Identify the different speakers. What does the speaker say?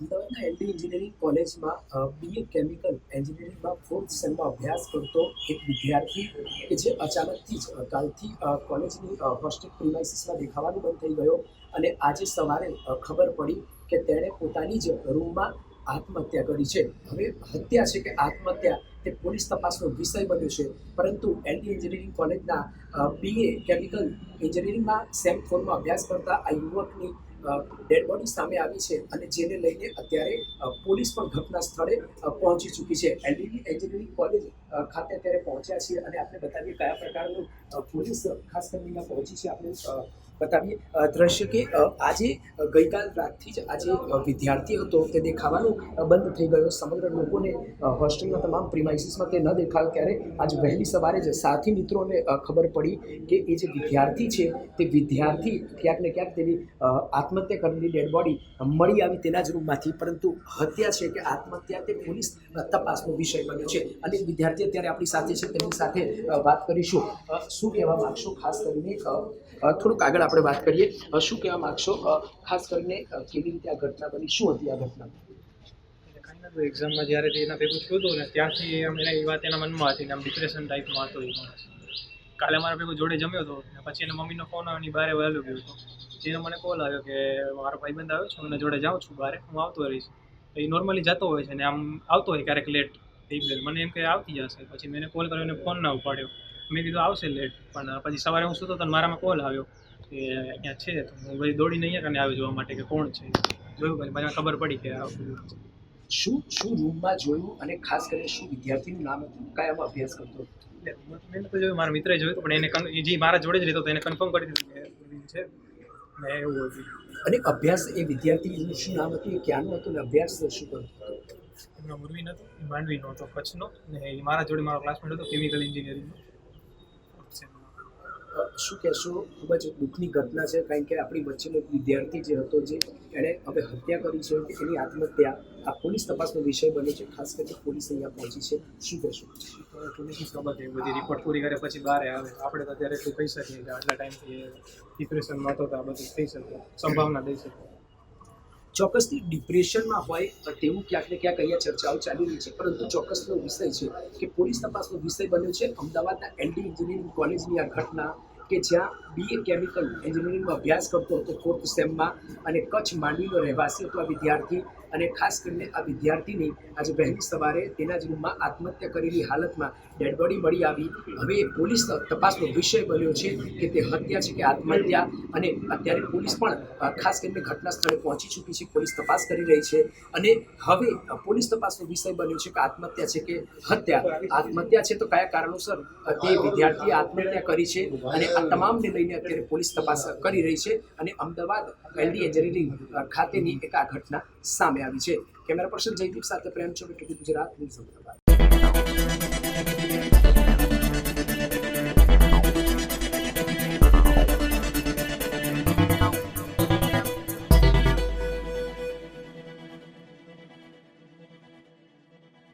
Speaker 1: અમદાવાદના LD engineering કોલેજમાં BE chemical એન્જિનિયરિંગમાં ફોર્થ સેમમાં અભ્યાસ કરતો એક વિદ્યાર્થી કે જે અચાનકથી જ કાલથી કોલેજની હોસ્ટેલ પ્રિમાઇસીસમાં દેખાવાનું બંધ થઈ ગયો અને આજે સવારે ખબર પડી કે તેણે પોતાની જ રૂમમાં આત્મહત્યા કરી છે. હવે હત્યા છે કે આત્મહત્યા તે પોલીસ તપાસનો વિષય બન્યો છે. પરંતુ એલડી એન્જિનિયરિંગ કોલેજના બીએ કેમિકલ એન્જિનિયરિંગમાં સેમ ફોરમાં અભ્યાસ કરતા આ યુવકની ડેડ બોડી સામે આવી છે અને જેને લઈને અત્યારે પોલીસ પણ ઘટના સ્થળે પહોંચી ચૂકી છે. એલડીડી એન્જિનિયરિંગ કોલેજ ખાતે અત્યારે પહોંચ્યા છીએ અને આપણે બતાવીએ કયા પ્રકારનું પોલીસ ખાસ કરીને પહોંચી છે આપણે બતાવીએ. દ્રશ્ય કે આજે ગઈકાલ રાતથી જ આજે વિદ્યાર્થી હતો તે દેખાવાનું બંધ થઈ ગયો. સમગ્ર લોકોને હોસ્ટેલના તમામ પ્રિમાઇસીસમાં તે ન દેખાયો. ત્યારે આજ વહેલી સવારે જ સાથી મિત્રોને ખબર પડી કે એ જે વિદ્યાર્થી છે, તે વિદ્યાર્થી ક્યાંક ને ક્યાંક તેની આત્મહત્યા કરેલી ડેડ બોડી મળી આવી તેના જ રૂમમાંથી. પરંતુ હત્યા છે કે આત્મહત્યા તે પોલીસ તપાસનો વિષય બન્યો છે. અને વિદ્યાર્થી અત્યારે આપણી સાથે છે. તેમની સાથે વાત કરીશું. શું કહેવા માગશો? ખાસ કરીને થોડુંક આગળ આપણે વાત કરીએ. શું કહેવા માગશો? ખાસ કરીને કેવી રીતે આ ઘટના બની? શું હતી આ ઘટના?
Speaker 2: એટલે એક્ઝામમાં જ્યારે એના ભેગું થયું હતું ને, ત્યારથી આમ એને એ વાત એના મનમાં હતી ને, આમ ડિપ્રેશન ટાઈપમાં હતો એ કાલે મારા ભેગું જોડે જમ્યો હતો ને પછી એના મમ્મીનો ફોન આવ્યો એની બારે વહેલું ગયું હતો. જેનો મને કોલ આવ્યો કે, મારો ભાઈબંધ આવ્યો છે હું જોડે જાઉં છું બારે, હું આવતો રહીશ. એ નોર્મલી જતો હોય છે ને, આમ આવતો હોય ક્યારેક લેટ મને એમ કે આવતી જશે. પછી મેં કોલ કર્યો અને ફોન ના ઉપાડ્યો. મેં કીધું, આવશે લેટ પણ પછી સવારે હું સૂતો તો મારામાં કોલ આવ્યો. કે અહીંયા છે તો હું ભાઈ દોડીને અહીંયા કને આવ્યો જોવા માટે કે કોણ છે? જોયું પછી મને ખબર પડી કે
Speaker 1: શું શું રૂમમાં જોયું અને ખાસ કરીને શું વિદ્યાર્થીનું નામ હતું? કયામાં અભ્યાસ કરતો
Speaker 2: મેં તો જોયું મારા મિત્રએ જોયું પણ એને જે મારા જોડે જ રહેતો હતો એને કન્ફર્મ કરી દીધું કે છે. ને એવું હતું
Speaker 1: અને અભ્યાસ એ વિદ્યાર્થીનું શું નામ હતું? એ ક્યાંનું હતું? અને અભ્યાસ શું કરતો
Speaker 2: એમનો મુરવી નહોતો માંડવી માંડવીનો હતો કચ્છનો. ને એ મારા જોડે મારો ક્લાસમેટ હતો કેમિકલ એન્જિનિયરિંગનો
Speaker 1: શું કહેશો? ખૂબ જ દુઃખની ઘટના છે, કારણ કે આપણી વચ્ચેનો એક વિદ્યાર્થી જે હતો, જે એણે હવે હત્યા કરી છે એની આત્મહત્યા આ પોલીસ તપાસનો વિષય બન્યો છે. ખાસ કરીને પોલીસ અહીંયા પહોંચી છે. શું કહેશો?
Speaker 2: પોલીસની ખબર છે બધી રિપોર્ટ પૂરી કરે પછી બહાર આવે. આપણે તો અત્યારે શું કહી શકીએ કે આટલા ટાઈમથી ડિપ્રેશનમાં હતો તો આ બધું થઈ શકે, સંભાવના દઈ શકે.
Speaker 1: ચોક્કસથી ડિપ્રેશનમાં હોય તેવું ક્યાંક ને ક્યાંક અહીંયા ચર્ચાઓ ચાલી રહી છે. પરંતુ ચોક્કસનો વિષય છે કે પોલીસ તપાસનો વિષય બન્યો છે. અમદાવાદના એલડી એન્જિનિયરિંગ કોલેજની આ ઘટના કે જ્યાં બીએ કેમિકલ એન્જિનિયરિંગમાં અભ્યાસ કરતો હતો ફોર્થ સેમમાં અને કચ્છ માંડવીનો રહેવાસી હતો આ વિદ્યાર્થી અને ખાસ કરીને આ વિદ્યાર્થીની આજે વહેલી સવારે તેના જ રૂમમાં આત્મહત્યા કરેલી હાલતમાં ડેડ બોડી મળી આવી. હવે પોલીસ તપાસનો વિષય બન્યો છે કે તે હત્યા છે કે આત્મહત્યા અને અત્યારે પોલીસ પણ ખાસ કરીને ઘટના સ્થળે પહોંચી ચૂકી છે, પોલીસ તપાસ કરી રહી છે અને હવે પોલીસ તપાસનો વિષય બન્યો છે કે આત્મહત્યા છે કે હત્યા. આત્મહત્યા છે તો કયા કારણોસર તે વિદ્યાર્થીએ આત્મહત્યા કરી છે અને આ તમામને લઈને અત્યારે પોલીસ તપાસ કરી રહી છે અને અમદાવાદ એલડી એન્જિનિયરિંગ ખાતેની એક આ ઘટના સામે આવી છે. કેમેરા પર્સન જયદીપ સાથે પ્રેમ ચોક ગુજરાત ન્યૂઝ અમદાવાદ.